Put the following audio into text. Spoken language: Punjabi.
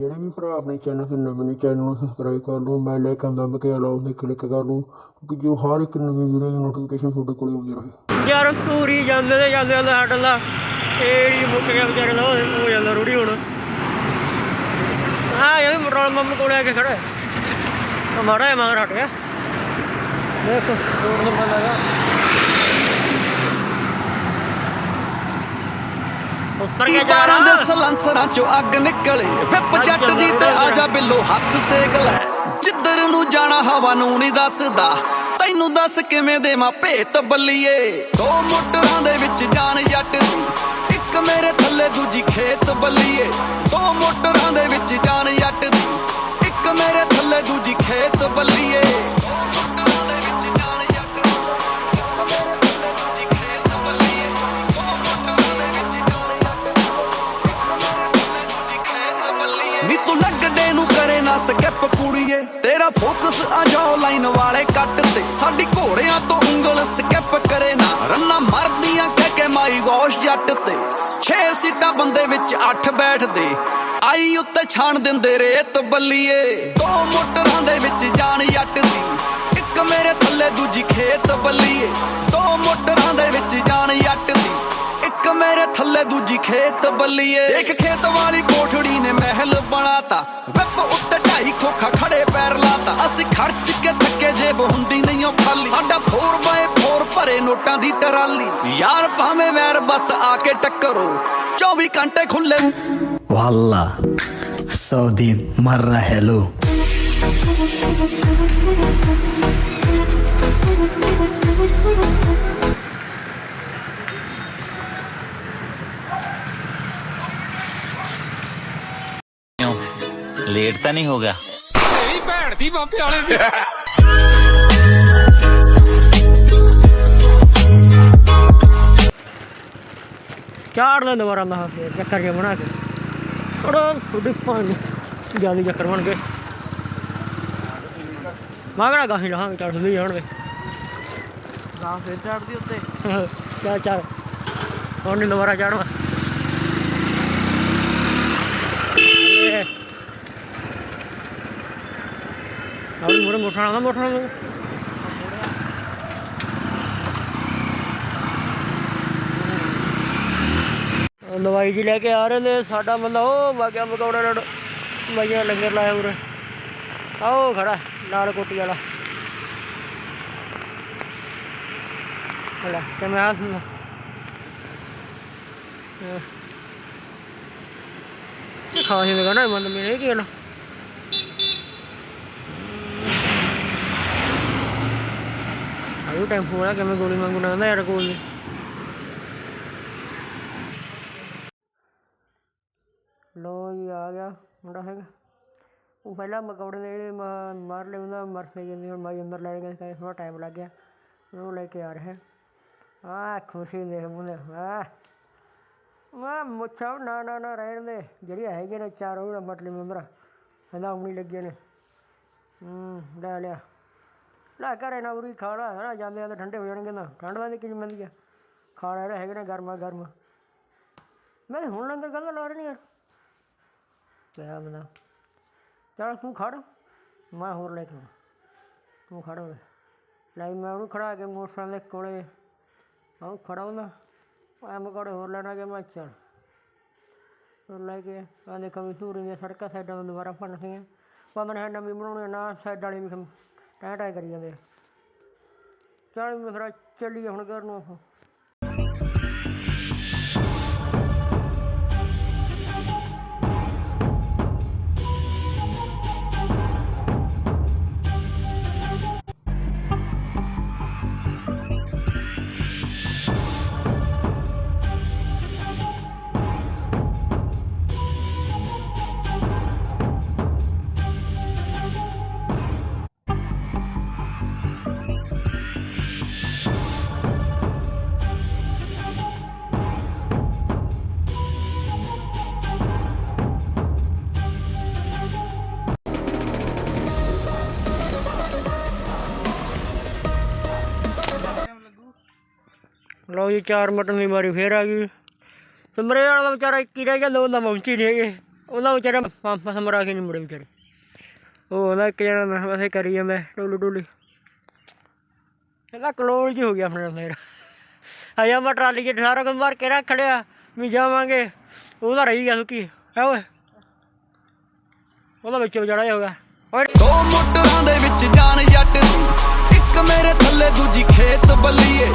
ਜਿਹੜੇ ਵੀ ਭਰਾ ਆਪਣੇ ਚੈਨਲ ਤੇ ਨਵੇਂ ਨੇ ਚੈਨਲ ਨੂੰ ਸਬਸਕ੍ਰਾਈਬ ਕਰ ਲਓ ਮੈਂ ਲੈ ਕੇ ਆਉਂਦਾ ਮੈਂ ਕਿ ਅਲਾਉ ਤੇ ਕਲਿੱਕ ਕਰ ਲਓ, ਕਿਉਂਕਿ ਜੋ ਹਰ ਇੱਕ ਨਵੀਂ ਵੀਡੀਓ ਦੀ ਨੋਟੀਫਿਕੇਸ਼ਨ ਤੁਹਾਡੇ ਕੋਲ ਆਉਂਦੀ ਰਹੇ। ਯਾਰ ਪੂਰੀ ਜਾਂਦੇ ਤੇ ਜਾਂਦੇ ਜਾਂਦੇ ਹਟਦਾ ਇਹ ਹੀ ਮੁੱਕ ਗਿਆ ਵਿਚਾਰੇ ਦਾ, ਉਹ ਹੋ ਜਾਂਦਾ ਰੂੜੀ ਹੁਣ। ਹਾਂ ਇਹ ਵੀ ਪੈਟਰੋਲ ਪੰਪ ਕੋਲੇ ਆ ਕੇ ਖੜਾ ਹੈ। ਮਾੜਾ ਹੈ ਮਗਰ ਹਟ ਗਿਆ। ਦੇਖ, ਰੋਡ ਨੰਬਰ ਲਗਾ ਉੱਤਰ ਕੀ ਜਾ ਬਾਰਾਂ ਦੇ ਸਲੰਸਰਾਂ ਚੋਂ ਅੱਗ ਨਿਕਲੇ? ਵਿਪ ਜੱਟ ਦੀ ਤੇ ਆ ਜਾ ਬਿੱਲੋ ਹੱਥ ਸੇਕ ਲੈ। ਜਿੱਧਰ ਨੂੰ ਜਾਣਾ ਹਵਾ ਨੂੰ ਨਹੀਂ ਦੱਸਦਾ। ਤੈਨੂੰ ਦੱਸ ਕਿਵੇਂ ਦੇਵਾਂ ਭੇਤ ਬੱਲੀਏ? ਦੋ ਮੋਟਰਾਂ ਦੇ ਵਿੱਚ ਜਾਨ ਜੱਟ ਦੀ ਇੱਕ ਮੇਰੇ ਥੱਲੇ ਦੂਜੀ ਖੇਤ ਬੱਲੀਏ। ਤੂੰ ਨੂੰ ਕਰੇ ਨਾ ਸਕਿਪ ਕੁੜੀਏ। ਤੇਰਾ ਫੋਕਸ ਆ ਜਾਓ ਲਾਈਨ ਵਾਲੇ ਕੱਟ ਤੇ। ਸਾਡੀ ਘੋੜਿਆਂ ਤੋਂ ਉਂਗਲ ਸਕਿਪ ਕਰੇ ਨਾ। ਰੰਨਾ ਮਰਦੀਆਂ ਕਹਿ ਕੇ ਮਾਈ ਗੋਸ਼ ਜੱਟ ਤੇ। 6 ਸੀਟਾਂ ਬੰਦੇ ਵਿੱਚ 8 ਬੈਠਦੇ। ਆਈ ਉੱਤੇ ਛਾਣ ਦਿੰਦੇ ਰੇਤ ਬੱਲੀਏ। ਦੋ ਮੋਟਰਾਂ ਦੇ ਵਿੱਚ ਜਾਣ ਜੱਟ ਦੀ ਇੱਕ ਮੇਰੇ ਥੱਲੇ, ਦੂਜੀ ਖੇਤ ਬੱਲੀਏ। ਦੋ ਮੋਟਰਾਂ ਦੇ ਵਿੱਚ ਜਾਣ ਜੱਟ ਦੀ ਇੱਕ ਮੇਰੇ ਥੱਲੇ, ਦੂਜੀ ਖੇਤ ਬੱਲੀਏ। ਇੱਕ ਖੇਤ ਵਾਲੀ ਕੋਠੜੀ ਨੇ ਮਹਿਲ ਬਣਾਤਾ। ਅਸੀਂ ਖਰਚ ਕੇ ਥੱਕੇ ਜੇਬ ਹੁੰਦੀ ਨਹੀਂਓ ਖਾਲੀ ਸਾਡਾ 4x4 ਭਰੇ ਨੋਟਾਂ ਦੀ ਟਰਾਲੀ ਯਾਰ ਭਾਵੇਂ ਮੈਰ ਬਸ ਆ ਕੇ ਟੱਕਰੋ 24 ਘੰਟੇ ਖੁੱਲੇ वाला सऊदी मर रहे लो लेट तो नहीं होगा ਚਾੜ ਲੈ ਦੁਬਾਰਾ ਮੈਂ ਫੇਰ ਚੱਕਰ ਜਿਹਾ ਬਣਾ ਕੇ। ਥੋੜਾ ਸੁਧੀ ਪਾਣੀ ਜ਼ਿਆਦਾ ਚੱਕਰ ਬਣ ਗਏ ਮਾਗੜਾ ਗਾਹੀ ਰਹਾਂਗੇ ਚੜ ਸੁਧੀ ਜਾਣ ਦੇ ਗਾਹ ਫੇਰ ਚੜਦੀ ਉੱਤੇ। ਚੱਲ ਚੱਲ। ਹੁਣ ਦੁਬਾਰਾ ਚੜਵਾ ਆਉਂ ਮੋੜ ਮੋਠਣਾ ਨਾ ਮੋਠਣਾ ਉਹ ਦਵਾਈ ਜੀ ਲੈ ਕੇ ਆ ਰਹੇ ਨੇ, ਸਾਡਾ ਬੰਦਾ ਉਹ ਵਾਗਿਆ ਮਕੌੜਾ ਰੋਡ ਬਾਈਆਂ ਲੰਗਰ ਲਾਇਆ ਉਰੇ। ਆਓ ਖੜਾ ਨਾਲ ਕੋਟੀ ਵਾਲਾ। ਹਲਾ ਤੇ ਮੈਂ ਆ ਸੁਣ ਇਹ ਖਾਸੀ ਦੇ ਕਹਿੰਦਾ ਮਨ ਮੇਰੇ ਕੀ ਨਾ ਆਇਓ ਟੈਂਪੂ ਵਾਲਾ ਕਿਵੇਂ ਗੋਲੀ ਮੰਗੂ ਨਾ ਯਾਰ ਕੋਲ ਨਹੀਂ ਲੋ ਜੀ, ਆ ਗਿਆ ਮੁੰਡਾ ਹੈਗਾ। ਉਹ ਪਹਿਲਾਂ ਮਕੌੜੇ ਦੇ ਜਿਹੜੇ ਮਾਰ ਲਏ ਉਹਨਾਂ ਮਰਸੇ ਜਾਂਦੇ ਹੁਣ ਮਾਈ ਅੰਦਰ ਲੈ ਗਿਆ ਸੀ ਥੋੜਾ ਟਾਈਮ ਲੱਗ ਗਿਆ। ਉਹ ਲੈ ਕੇ ਆ ਰਿਹਾ। ਆ ਖੁਸ਼ੀ ਦੇਖ ਮੁੰਡੇ ਆ ਮੈਂ ਮੁੱਛਾਂ ਨਾ ਨਾ ਨਾ ਰਹਿਣ ਦੇ। ਜਿਹੜੀ ਹੈਗੇ ਨੇ ਚਾਰ ਉਹ ਮਤਲਬ ਅੰਦਰ। ਹਲਾ ਉਣੀ ਲੱਗੇ ਨੇ। ਹੂੰ, ਲੈ ਲਿਆ। ਲੈ ਘਰੇ ਨਾ ਉਰੀ ਖਾਣਾ ਹੈ ਨਾ ਜਾਂਦੇ ਜਾਂਦੇ ਠੰਡੇ ਹੋ ਜਾਣਗੇ ਨਾ। ਠੰਡ ਦਾ ਕਿੰਨੀ ਮੰਦੀ ਆ। ਖਾਣਾ ਜਿਹੜੇ ਹੈਗੇ ਨੇ ਗਰਮਾ, ਗਰਮ। ਮੈਂ ਕਿਹਾ ਹੁਣ ਲੰਗਰ ਗੱਲ ਲਾ ਰਹੀ ਯਾਰ ਕਿਆ ਬਣਾ ਚੱਲ ਤੂੰ ਖੜ, ਮੈਂ ਹੋਰ ਲੈ ਕੇ ਆਉਣਾ। ਤੂੰ ਖੜ ਹੋਵੇ ਲੈ ਮੈਂ ਉਹਨੂੰ ਖੜਾ ਕੇ ਮੋਟਰਸਾਈਕਲ ਦੇ ਕੋਲੇ ਆਹ ਖੜਾ ਹੁੰਦਾ। ਮੈਂ ਮਕੌੜੇ ਹੋਰ ਲੈਣਾ ਕਿ ਮੈਂ ਚੱਲ। ਉਹ ਲੈ ਕੇ ਆ। ਦੇਖੋ ਵੀ ਸੂਰੀ ਦੀਆਂ ਸੜਕਾਂ ਸਾਈਡਾਂ ਤੋਂ ਦੁਬਾਰਾ ਫਨ ਸੀਆਂ ਪਰ ਹੈ ਨਵੀਂ ਬਣਾਉਣੀ ਨਾ ਸਾਈਡ ਵਾਲੀ ਵੀ ਟਾਂ ਟਾਂ ਕਰੀ ਜਾਂਦੇ ਆ। ਚੱਲ ਮੈਂ ਚੱਲੀਏ ਹੁਣ ਘਰ ਨੂੰ ਲਓ ਜੀ, ਚਾਰ ਮਟਨ ਦੀ ਵਾਰੀ ਫੇਰ ਆ ਗਈ। ਸਮਰੇ ਵਾਲਾ ਵਿਚਾਰਾ ਇੱਕ ਹੀ ਰਹਿ ਗਿਆ, ਦੋ ਤਾਂ ਪਹੁੰਚੀ ਨਹੀਂ ਹੈਗੇ ਉਹਨਾਂ ਵਿਚਾਰਾ ਪੰਪ ਸਮਰਾ ਕੇ ਨਹੀਂ ਮੁੜੇ ਵਿਚਾਰੇ। ਉਹ ਉਹਦਾ ਇੱਕ ਜਣਾ ਨਾ ਵਸੇ ਕਰੀ ਜਾਂਦਾ ਟੋਲੂ ਟੋਲੀ ਇਹਦਾ ਕਲੋਲ ਜੀ ਹੋ ਗਿਆ ਆਪਣੇ ਨਾਲ ਫੇਰ ਮੈਂ ਟਰਾਲੀ 'ਚ ਸਾਰਾ ਕੁਝ ਮਾਰ ਕੇ ਰੱਖ ਲਿਆ, ਵੀ ਜਾਵਾਂਗੇ। ਉਹਦਾ ਰਹੀ ਗਿਆ ਸੁੱਕੀ। ਹੈ ਓਏ। ਉਹਦਾ ਵਿੱਚੋਂ ਜੜਾ ਹੋ ਗਿਆ। ਓਏ। ਦੋ ਮੋਟਰਾਂ ਦੇ ਵਿੱਚ ਜਾਨ ਜੱਟ ਇੱਕ ਮੇਰੇ ਥੱਲੇ, ਦੂਜੀ ਖੇਤ ਬੱਲੀਏ।